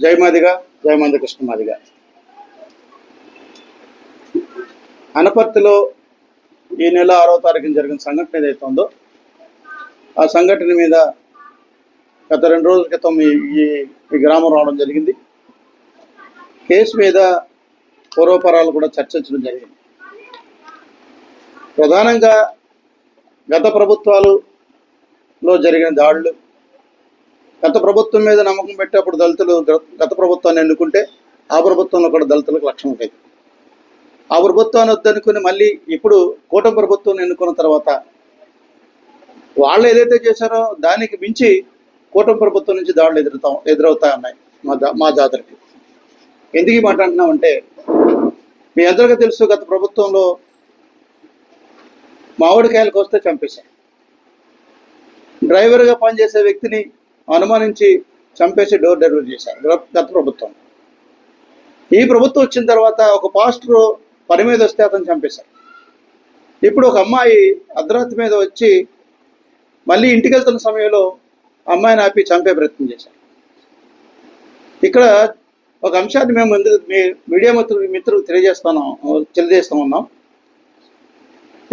జయమాదిగా జయమంద కృష్ణమాదిగా అనపర్తిలో ఈ నెల ఆరో తారీఖున జరిగిన సంఘటన ఏదైతే ఉందో ఆ సంఘటన మీద గత రెండు రోజుల క్రితం ఈ ఈ- గ్రామం రావడం జరిగింది. కేసు మీద పూర్వపరాలు కూడా చర్చించడం జరిగింది. ప్రధానంగా గత ప్రభుత్వాలులో జరిగిన దాడులు గత ప్రభుత్వం మీద నమ్మకం పెట్టేప్పుడు దళితులు గత ప్రభుత్వాన్ని ఎన్నుకుంటే ఆ ప్రభుత్వంలో కూడా దళితులకు లక్ష్యం లేదు. ఆ ప్రభుత్వాన్ని వద్దనుకుని మళ్ళీ ఇప్పుడు కూటమి ప్రభుత్వం ఎన్నుకున్న తర్వాత వాళ్ళు ఏదైతే చేశారో దానికి మించి కూటమి ప్రభుత్వం నుంచి దాడులు ఎదురుతా ఎదురవుతా ఉన్నాయి మా మా జాతరకి. ఎందుకు ఈ మాట అంటున్నామంటే మీ అందరికీ తెలుసు గత ప్రభుత్వంలో మామిడికాయలకు వస్తే చంపేశారు. డ్రైవర్గా పనిచేసే వ్యక్తిని అనుమానించి చంపేసి డోర్ డెలివరీ చేశారు. గత- ప్రభుత్వం. ఈ ప్రభుత్వం వచ్చిన తర్వాత ఒక పాస్టర్ పని మీద వస్తే అతను చంపేశారు. ఇప్పుడు ఒక అమ్మాయి అర్ధరాత్రి మీద వచ్చి మళ్ళీ ఇంటికి వెళ్తున్న సమయంలో అమ్మాయిని ఆపి చంపే ప్రయత్నం చేశారు. ఇక్కడ ఒక అంశాన్ని మేము ముందు మీ మీడియా మిత్రులు మిత్రులు తెలియజేస్తున్నాం తెలియజేస్తూ ఉన్నాం.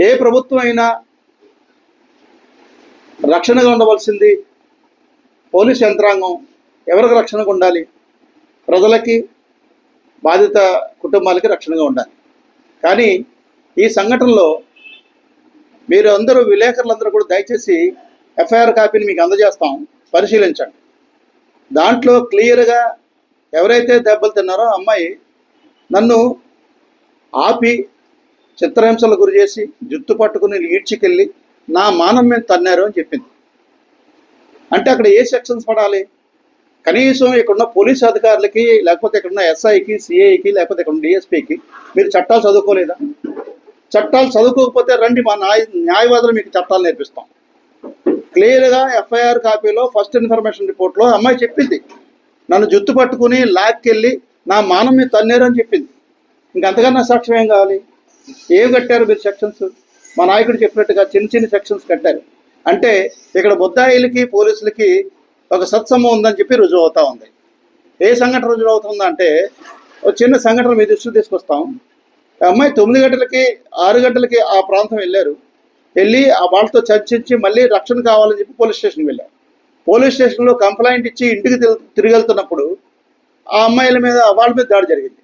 ఏ ప్రభుత్వం అయినా రక్షణగా ఉండవలసింది పోలీస్ యంత్రాంగం ఎవరికి రక్షణగా ఉండాలి? ప్రజలకి బాధిత కుటుంబాలకి రక్షణగా ఉండాలి. కానీ ఈ సంఘటనలో మీరు అందరూ విలేకరులందరూ కూడా దయచేసి ఎఫ్ఐఆర్ కాపీని మీకు అందజేస్తాం. పరిశీలించండి. దాంట్లో క్లియర్గా ఎవరైతే దెబ్బలు తిన్నారో అమ్మాయి నన్ను ఆపి చిత్రహింసలు గురి చేసి జుట్టు పట్టుకుని ఈడ్చికెళ్ళి నా మానం మీద తన్నారు అని చెప్పింది. అంటే అక్కడ ఏ సెక్షన్స్ పడాలి? కనీసం ఇక్కడున్న పోలీస్ అధికారులకి లేకపోతే ఇక్కడున్న ఎస్ఐకి సిఐకి లేకపోతే ఇక్కడ డిఎస్పీకి మీరు చట్టాలు చదువుకోలేదా? చట్టాలు చదువుకోకపోతే రండి మా న్యాయ న్యాయవాదులు మీకు చట్టాలు నేర్పిస్తాం. క్లియర్గా ఎఫ్ఐఆర్ కాపీలో ఫస్ట్ ఇన్ఫర్మేషన్ రిపోర్ట్లో అమ్మాయి చెప్పింది. నన్ను జుత్తు పట్టుకుని లాక్కెళ్ళి నా మానం మీద తన్నేరని అని చెప్పింది ఇంకంతకన్నా సాక్ష్యం ఏం కావాలి? ఏం కట్టారు మీరు సెక్షన్స్ మా నాయకుడు చెప్పినట్టుగా చిన్న చిన్న సెక్షన్స్ కట్టారు. అంటే ఇక్కడ బుద్ధాయిలకి పోలీసులకి ఒక సత్సంభం ఉందని చెప్పి రుజువు అవుతా ఉంది. ఏ సంఘటన రుజువు అవుతుందంటే ఒక చిన్న సంఘటన మీ దృష్టి తీసుకొస్తాం. ఆ అమ్మాయి తొమ్మిది గంటలకి ఆరు గంటలకి ఆ ప్రాంతం వెళ్ళారు. వెళ్ళి ఆ వాళ్ళతో చర్చించి మళ్ళీ రక్షణ కావాలని చెప్పి పోలీస్ స్టేషన్కి వెళ్ళారు. పోలీస్ స్టేషన్లో కంప్లైంట్ ఇచ్చి ఇంటికి తిరిగి వెళ్తున్నప్పుడు ఆ అమ్మాయిల మీద వాళ్ళ మీద దాడి జరిగింది.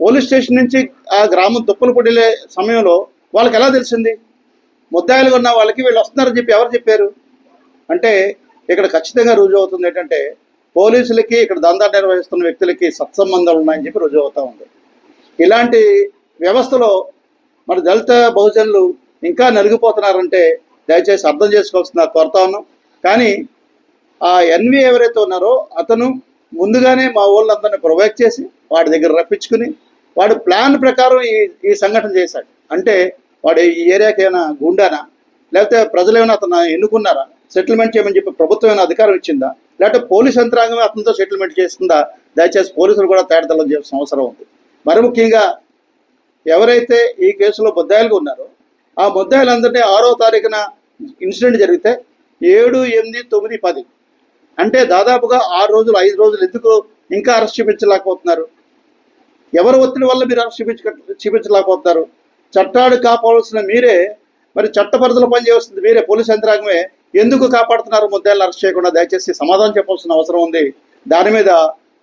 పోలీస్ స్టేషన్ నుంచి ఆ గ్రామం దుప్పలు పడిలే సమయంలో వాళ్ళకి ఎలా తెలిసింది? ముద్దాయిలుగా ఉన్న వాళ్ళకి వీళ్ళు వస్తున్నారని చెప్పి ఎవరు చెప్పారు? అంటే ఇక్కడ ఖచ్చితంగా రుజువు అవుతుంది ఏంటంటే పోలీసులకి ఇక్కడ దందా నిర్వహిస్తున్న వ్యక్తులకి సత్సంబంధాలు ఉన్నాయని చెప్పి రుజువు అవుతా ఉంది. ఇలాంటి వ్యవస్థలో మన దళిత బహుజనులు ఇంకా నలిగిపోతున్నారంటే దయచేసి అర్థం చేసుకోవాల్సిన కొరత ఉన్నాం. కానీ ఆ ఎన్వి ఎవరైతే ఉన్నారో అతను ముందుగానే మా వాళ్ళందరినీ ప్రొవైడ్ చేసి వాడి దగ్గర రప్పించుకుని వాడు ప్లాన్ ప్రకారం ఈ ఈ సంఘటన చేశాడు. అంటే వాడు ఈ ఏరియాకి ఏమైనా గుండానా? లేకపోతే ప్రజలు ఏమైనా అతను ఎన్నుకున్నారా? సెటిల్మెంట్ చేయమని చెప్పి ప్రభుత్వం ఏమైనా అధికారం ఇచ్చిందా? లేకపోతే పోలీస్ యంత్రాంగమే అతనితో సెటిల్మెంట్ చేస్తుందా? దయచేసి పోలీసులు కూడా తేడతలం చేయాల్సిన అవసరం ఉంది. మరి ముఖ్యంగా ఎవరైతే ఈ కేసులో బొద్దాయిలుగా ఉన్నారో ఆ బొద్దాయిలందరినీ ఆరో తారీఖున ఇన్సిడెంట్ జరిగితే ఏడు ఎనిమిది తొమ్మిది పది. అంటే దాదాపుగా ఆరు రోజులు ఐదు రోజులు ఎందుకు ఇంకా అరెస్ట్ చూపించలేకపోతున్నారు ఎవరి ఒత్తిడి వల్ల మీరు అరెస్ట్ చూపించ చూపించలేకపోతున్నారు చట్టాలు కాపాడాల్సిన మీరే మరి చట్ట పరిధిలో పనిచేస్తుంది మీరే పోలీస్ యంత్రాంగమే. ఎందుకు కాపాడుతున్నారు? ముద్దాయిలను అరెస్ట్ చేయకుండా దయచేసి సమాధానం చెప్పాల్సిన అవసరం ఉంది. దాని మీద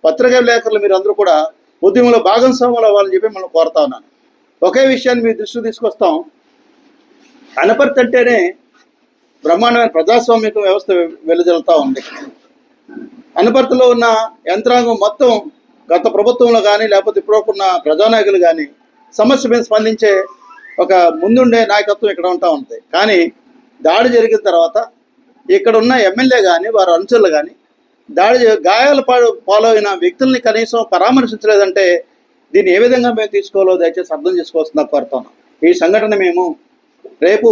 పత్రికా విలేకరులు మీరు అందరూ కూడా ఉద్యమంలో భాగస్వాములు అవ్వాలని చెప్పి మనం కోరుతా ఉన్నాను. ఒకే విషయాన్ని మీ దృష్టికి తీసుకొస్తాం. అనపర్తి అంటేనే బ్రహ్మాండమైన ప్రజాస్వామిక వ్యవస్థ వెలుజలుతూ ఉంది. అనపర్తిలో ఉన్న యంత్రాంగం మొత్తం గత ప్రభుత్వంలో కానీ లేకపోతే ఇప్పుడున్న ప్రజానాయకులు కానీ సమస్య మీద స్పందించే ఒక ముందుండే నాయకత్వం ఇక్కడ ఉంటా ఉంది. కానీ దాడి జరిగిన తర్వాత ఇక్కడ ఉన్న ఎమ్మెల్యే కానీ వారి అనుచరులు కానీ దాడి గాయాలు గాయాల పాలు పాలైన వ్యక్తుల్ని కనీసం పరామర్శించలేదంటే దీన్ని ఏ విధంగా మేము తీసుకోవాలో దయచేసి అర్థం చేసుకోవాల్సిన కోరుతున్నాం. ఈ సంఘటన మేము రేపు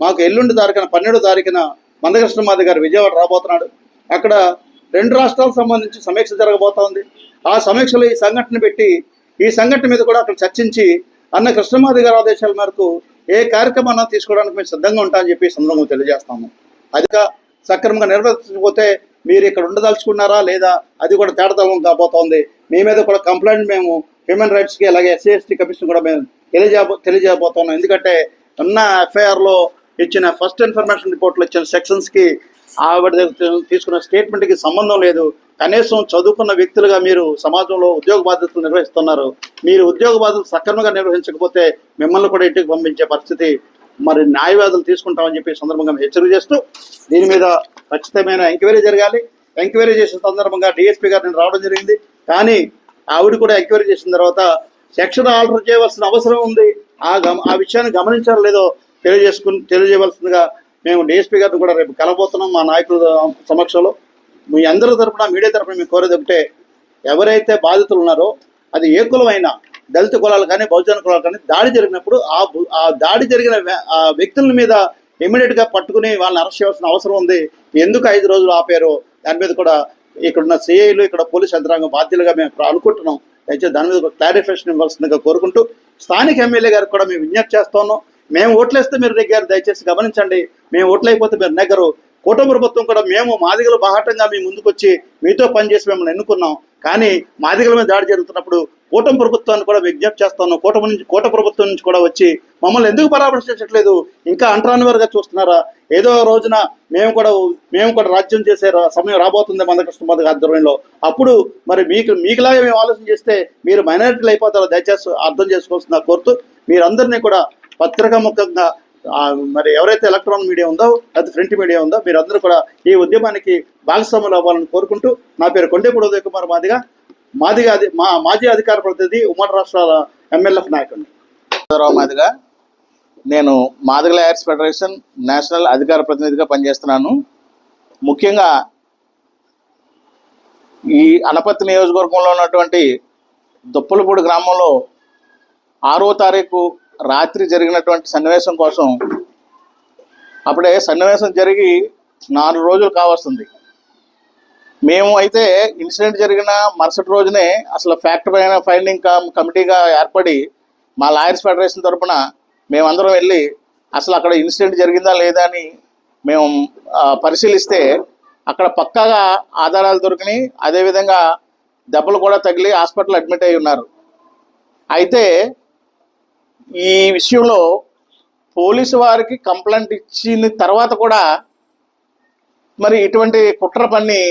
మాకు ఎల్లుండి తారీఖున పన్నెండో తారీఖున మందకృష్ణమాది గారు విజయవాడ రాబోతున్నాడు. అక్కడ రెండు రాష్ట్రాలకు సంబంధించి సమీక్ష జరగబోతోంది ఆ సమీక్షలో ఈ సంఘటన పెట్టి ఈ సంఘటన మీద కూడా అక్కడ చర్చించి అన్న కృష్ణమాది గారి ఆదేశాల మేరకు ఏ కార్యక్రమాన్ని తీసుకోవడానికి మేము సిద్ధంగా ఉంటామని చెప్పి సందర్భంగా తెలియజేస్తాము. అదిగా సక్రమంగా నిర్వర్తించకపోతే మీరు ఇక్కడ ఉండదలుచుకున్నారా లేదా అది కూడా తేడతలం కాబోతోంది. మీ మీద కూడా కంప్లైంట్ మేము హ్యూమన్ రైట్స్కి అలాగే ఎస్సీ ఎస్టీ కమిషన్ కూడా మేము తెలియజేయబో తెలియజేయబోతున్నాం. ఎందుకంటే ఉన్న ఎఫ్ఐఆర్లో ఇచ్చిన ఫస్ట్ ఇన్ఫర్మేషన్ రిపోర్ట్లో ఇచ్చిన సెక్షన్స్కి ఆవిడ దగ్గర తీసుకున్న స్టేట్మెంట్కి సంబంధం లేదు. కనీసం చదువుకున్న వ్యక్తులుగా మీరు సమాజంలో ఉద్యోగ బాధ్యతలు నిర్వహిస్తున్నారు. మీరు ఉద్యోగ బాధ్యతలు సక్రమంగా నిర్వహించకపోతే మిమ్మల్ని కూడా ఇంటికి పంపించే పరిస్థితి మరి న్యాయవాదులు తీసుకుంటామని చెప్పి సందర్భంగా మేము హెచ్చరిక చేస్తూ దీని మీద ఖచ్చితమైన ఎంక్వైరీ జరగాలి. ఎంక్వైరీ చేసిన సందర్భంగా డిఎస్పీ గారు నేను రావడం జరిగింది. కానీ ఆవిడ కూడా ఎంక్వైరీ చేసిన తర్వాత సెక్షన్ ఆల్టర్ చేయవలసిన అవసరం ఉంది. ఆ గమ ఆ విషయాన్ని గమనించారో లేదో తెలియజేసుకుని తెలియజేయవలసిందిగా మేము డిఎస్పీ గారిని కూడా రేపు కలబోతున్నాం మా నాయకుల సమక్షంలో. మీ అందరి తరపున మీడియా తరపున మేము కోరేది ఒకటే ఎవరైతే బాధితులు ఉన్నారో అది ఏ కులమైనా దళిత కులాలు కానీ బహుజన కులాలు కానీ దాడి జరిగినప్పుడు ఆ ఆ దాడి జరిగిన ఆ వ్యక్తుల మీద ఇమీడియట్గా పట్టుకుని వాళ్ళని అరెస్ట్ చేయాల్సిన అవసరం ఉంది. ఎందుకు ఐదు రోజులు ఆపారో దాని మీద కూడా ఇక్కడున్న సిఐలు ఇక్కడ పోలీస్ యంత్రాంగం బాధ్యులుగా మేము అనుకుంటున్నాం. దయచేసి దాని మీద క్లారిఫికేషన్ ఇవ్వాల్సిందిగా కోరుకుంటూ స్థానిక ఎమ్మెల్యే గారికి కూడా మేము విజ్ఞప్తి చేస్తున్నాం మేము ఓట్లేస్తే మీరు నెగ్గారు దయచేసి గమనించండి. మేము ఓట్లయిపోతే మీరు నెగ్గరు. కూటమి ప్రభుత్వం కూడా మేము మాదిగలు బాహటంగా మీ ముందుకొచ్చి మీతో పనిచేసి మిమ్మల్ని ఎన్నుకున్నాం. కానీ మాదిగల మీద దాడి జరుగుతున్నప్పుడు కూటమి ప్రభుత్వాన్ని కూడా విజ్ఞప్తి చేస్తాను. కూటమి నుంచి కూట ప్రభుత్వం నుంచి కూడా వచ్చి మమ్మల్ని ఎందుకు పరామర్శించట్లేదు ఇంకా అంటరానివారుగా చూస్తున్నారా? ఏదో రోజున మేము కూడా మేము కూడా రాజ్యం చేసే రా- సమయం రాబోతుంది మందకృష్ణ మద ఆధ్వర్యంలో. అప్పుడు మరి మీకు మీకులాగే మేము ఆలోచన చేస్తే మీరు మైనారిటీలు అయిపోతారో దయచేసి అర్థం చేసుకోవాల్సిన కోరుతూ మీరందరినీ కూడా పత్రికా ముఖంగా మరి ఎవరైతే ఎలక్ట్రానిక్ మీడియా ఉందో అది ప్రింట్ మీడియా ఉందో మీరందరూ కూడా ఈ ఉద్యమానికి భాగస్వాములు అవ్వాలని కోరుకుంటూ నా పేరు కొండేపూడి ఉదయ కుమార్ మాదిగా. మాదిగా అది మా మాజీ అధికార ప్రతినిధి ఉమ్మడి రాష్ట్రాల ఎమ్మెల్యేఫ్ నాయకుడు. మాదిగా నేను మాదిగ లాయర్స్ ఫెడరేషన్ నేషనల్ అధికార ప్రతినిధిగా పనిచేస్తున్నాను. ముఖ్యంగా ఈ అనపత్తి నియోజకవర్గంలో ఉన్నటువంటి దుప్పలపూడి గ్రామంలో ఆరో తారీఖు రాత్రి జరిగినటువంటి సన్నివేశం కోసం అప్పుడే సన్నివేశం జరిగి నాలుగు రోజులు కావస్తుంది. మేము అయితే ఇన్సిడెంట్ జరిగిన మరుసటి రోజునే అసలు ఫ్యాక్ట్ పైన ఫైండింగ్ కమిటీగా ఏర్పడి మా లాయర్స్ ఫెడరేషన్ తరఫున మేమందరం వెళ్ళి అసలు అక్కడ ఇన్సిడెంట్ జరిగిందా లేదా అని మేము పరిశీలిస్తే అక్కడ పక్కాగా ఆధారాలు దొరికినాయి. అదేవిధంగా దెబ్బలు కూడా తగిలి హాస్పిటల్ అడ్మిట్ అయి ఉన్నారు. అయితే ఈ విషయంలో పోలీసు వారికి కంప్లైంట్ ఇచ్చిన తర్వాత కూడా మరి ఇటువంటి కుట్ర పన్ని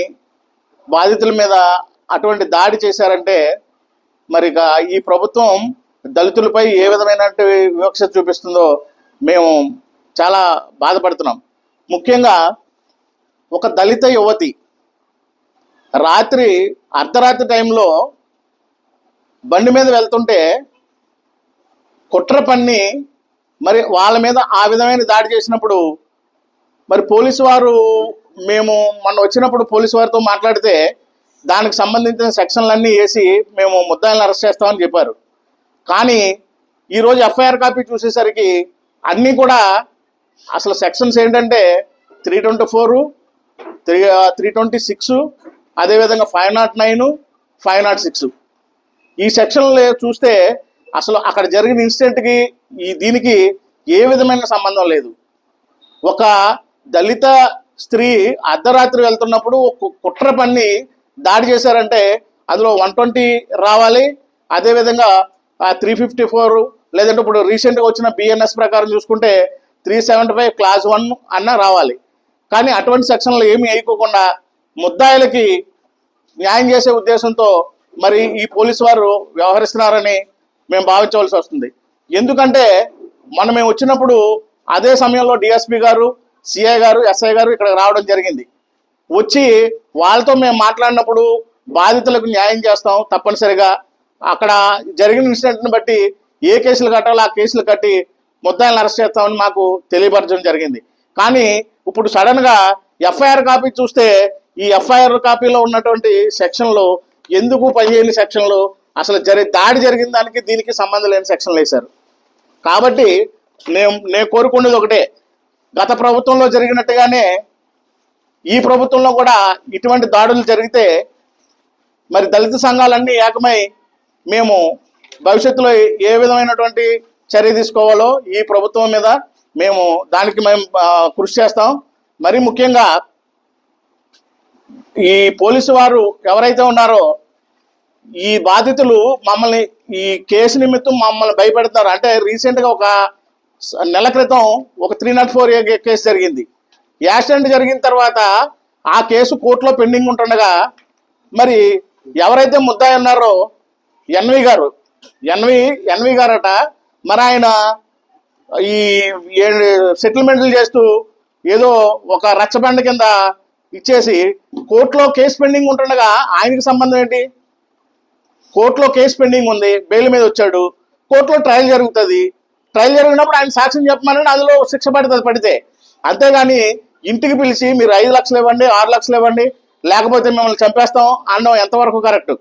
బాధితుల మీద అటువంటి దాడి చేశారంటే మరి ఇక ఈ ప్రభుత్వం దళితులపై ఏ విధమైన వివక్ష చూపిస్తుందో మేము చాలా బాధపడుతున్నాం. ముఖ్యంగా ఒక దళిత యువతి రాత్రి అర్ధరాత్రి టైంలో బండి మీద వెళ్తుంటే కుట్ర పన్ని మరి వాళ్ళ మీద ఆ విధమైన దాడి చేసినప్పుడు మరి పోలీసు వారు మేము మొన్న వచ్చినప్పుడు పోలీసు వారితో మాట్లాడితే దానికి సంబంధించిన సెక్షన్లన్నీ వేసి మేము ముద్దాయిలను అరెస్ట్ చేస్తామని చెప్పారు. కానీ ఈరోజు ఎఫ్ఐఆర్ కాపీ చూసేసరికి అన్నీ కూడా అసలు సెక్షన్స్ ఏంటంటే three twenty four three three twenty six అదేవిధంగా five naught nine five naught six. ఈ సెక్షన్లు చూస్తే అసలు అక్కడ జరిగిన ఇన్సిడెంట్కి ఈ దీనికి ఏ విధమైన సంబంధం లేదు. ఒక దళిత స్త్రీ అర్ధరాత్రి వెళ్తున్నప్పుడు ఒక కుట్ర పన్ని దాడి చేశారంటే అందులో వన్ ట్వంటీ రావాలి. అదేవిధంగా త్రీ ఫిఫ్టీ ఫోర్ లేదంటే ఇప్పుడు రీసెంట్గా వచ్చిన బిఎన్ఎస్ ప్రకారం చూసుకుంటే three seventy five clause one అన్న రావాలి. కానీ అటువంటి సెక్షన్లు ఏమీ వేయకోకుండా ముద్దాయిలకి న్యాయం చేసే ఉద్దేశంతో మరి ఈ పోలీసు వారు వ్యవహరిస్తున్నారని మేము భావించవలసి వస్తుంది. ఎందుకంటే మనం మేము వచ్చినప్పుడు అదే సమయంలో డిఎస్పి గారు సిఐ గారు ఎస్ఐ గారు ఇక్కడ రావడం జరిగింది. వచ్చి వాళ్ళతో మేము మాట్లాడినప్పుడు బాధితులకు న్యాయం చేస్తాం తప్పనిసరిగా. అక్కడ జరిగిన ఇన్సిడెంట్ని బట్టి ఏ కేసులు కట్టాలో ఆ కేసులు కట్టి ముద్దాయిలను అరెస్ట్ చేస్తామని మాకు తెలియపరచడం జరిగింది. కానీ ఇప్పుడు సడన్గా ఎఫ్ఐఆర్ కాపీ చూస్తే ఈ ఎఫ్ఐఆర్ కాపీలో ఉన్నటువంటి సెక్షన్లు ఎందుకు పదిహేను సెక్షన్లు అసలు జరి దాడి జరిగిన దానికి దీనికి సంబంధం లేని సెక్షన్లు వేశారు కాబట్టి నేను నేను కోరుకునేది ఒకటే. గత ప్రభుత్వంలో జరిగినట్టుగానే ఈ ప్రభుత్వంలో కూడా ఇటువంటి దాడులు జరిగితే మరి దళిత సంఘాలన్నీ ఏకమై మేము భవిష్యత్తులో ఏ విధమైనటువంటి చర్య తీసుకోవాలో ఈ ప్రభుత్వం మీద మేము దానికి మేము కృషి చేస్తాం. మరి ముఖ్యంగా ఈ పోలీసు వారు ఎవరైతే ఉన్నారో ఈ బాధితులు మమ్మల్ని ఈ కేసు నిమిత్తం మమ్మల్ని భయపెడతారు. అంటే రీసెంట్గా ఒక నెల క్రితం ఒక త్రీ నాట్ ఫోర్ కేసు జరిగింది. యాక్సిడెంట్ జరిగిన తర్వాత ఆ కేసు కోర్టులో పెండింగ్ ఉంటుండగా మరి ఎవరైతే ముద్దాయి ఉన్నారో ఎన్వి గారు ఎన్వి ఎన్వి గారట మరి ఆయన ఈ సెటిల్మెంట్లు చేస్తూ ఏదో ఒక రచ్చబండ కింద ఇచ్చేసి కోర్టులో కేసు పెండింగ్ ఉంటుండగా ఆయనకి సంబంధం ఏంటి? కోర్టులో కేసు పెండింగ్ ఉంది బెయిల్ మీద వచ్చాడు. కోర్టులో ట్రయల్ జరుగుతుంది. ట్రయల్ జరిగినప్పుడు ఆయన సాక్ష్యం చెప్పమని అందులో శిక్ష పడుతుంది పడితే. అంతేగాని ఇంటికి పిలిచి మీరు ఐదు లక్షలు ఇవ్వండి ఆరు లక్షలు ఇవ్వండి లేకపోతే మిమ్మల్ని చంపేస్తాం అనడం ఎంతవరకు కరెక్ట్?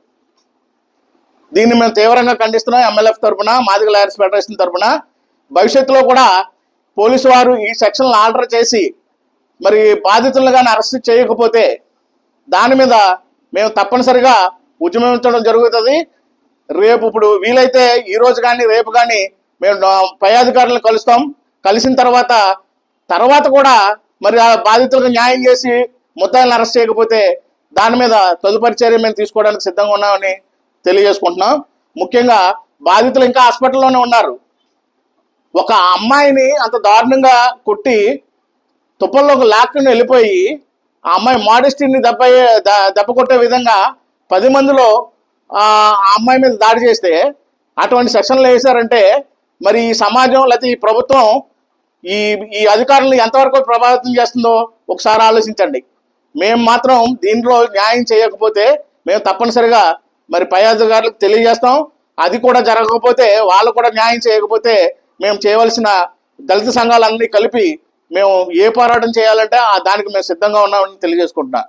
దీన్ని మేము తీవ్రంగా ఖండిస్తున్నాం ఎమ్మెల్యేఫ్ తరపున మాదిగ లాయర్స్ ఫెడరేషన్ తరపున. భవిష్యత్తులో కూడా పోలీసు వారు ఈ సెక్షన్లు ఆర్డర్ చేసి మరి బాధితులను కానీ అరెస్ట్ చేయకపోతే దాని మీద మేము తప్పనిసరిగా ఉద్యమించడం జరుగుతుంది. రేపు ఇప్పుడు వీలైతే ఈ రోజు కానీ రేపు కానీ మేము పై అధికారులను కలుస్తాం. కలిసిన తర్వాత తర్వాత కూడా మరి ఆ బాధితులకు న్యాయం చేసి ముద్దాయిలను అరెస్ట్ చేయకపోతే దాని మీద తదుపరి చర్య మేము తీసుకోవడానికి సిద్ధంగా ఉన్నామని తెలియజేసుకుంటున్నాం. ముఖ్యంగా బాధితులు ఇంకా హాస్పిటల్లోనే ఉన్నారు. ఒక అమ్మాయిని అంత దారుణంగా కొట్టి తుప్పల్లోకి లాక్కుని వెళ్ళిపోయి ఆ అమ్మాయి మోడెస్టీని దెబ్బ దెబ్బ కొట్టే విధంగా పది మందిలో ఆ అమ్మాయి మీద దాడి చేస్తే అటువంటి సెక్షన్లు వేశారంటే మరి ఈ సమాజం లేకపోతే ఈ ప్రభుత్వం ఈ ఈ అధికారులను ఎంతవరకు ప్రభావితం చేస్తుందో ఒకసారి ఆలోచించండి. మేము మాత్రం దీంట్లో న్యాయం చేయకపోతే మేము తప్పనిసరిగా మరి పై అధికారులకు తెలియజేస్తాం. అది కూడా జరగకపోతే వాళ్ళు కూడా న్యాయం చేయకపోతే మేము చేయవలసిన దళిత సంఘాలన్నీ కలిపి మేము ఏ పోరాటం చేయాలంటే ఆ దానికి మేము సిద్ధంగా ఉన్నామని తెలియజేసుకుంటున్నాం.